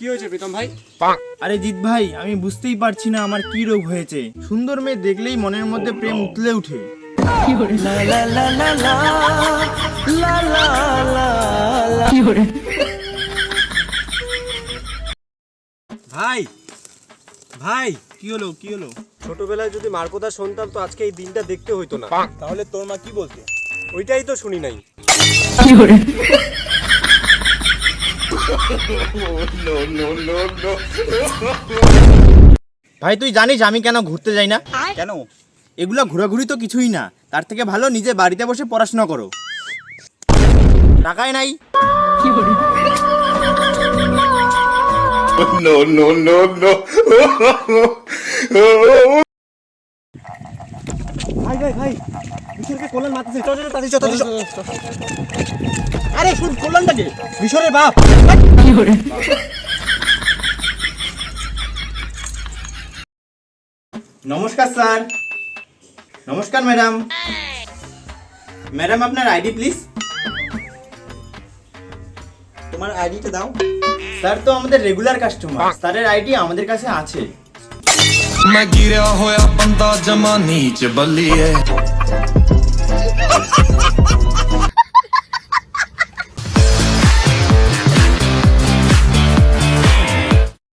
কি হয়েছে প্রীতম ভাই? আরে জিৎ ভাই আমি বুঝতেই পারছি না আমার কি রোগ হয়েছে। সুন্দর মেয়ে দেখলেই মনের মধ্যে প্রেম উতলে উঠে। ভাই ভাই কি হলো কি হলো? ছোটবেলায় যদি মার কথা শুনতাম তো আজকে এই দিনটা দেখতে হইতো না। তাহলে তোর মা কি বলতে? ওইটাই তো শুনি নাই। ভাই তুই জানিস আমি কেন ঘুরতে যাই না? কেন? এগুলা ঘোরাঘুরি তো কিছুই না। তার থেকে ভালো নিজে বাড়িতে বসে পড়াশোনা করো। টাকাই নাই। ভাই ভাই ভাই কল্যাণ মারতেছে। আরে শুন কল্যাণটাকে মিশরের বাপ। নমস্কার স্যার। নমস্কার ম্যাডাম। ম্যাডাম আপনার আইডি প্লিজ। তোমার আইডিটা দাও। স্যার তো আমাদের রেগুলার কাস্টমার। স্যারের আইডি আমাদের কাছে আছে। मैं गिरा होया बंदा जमा नीच बलिए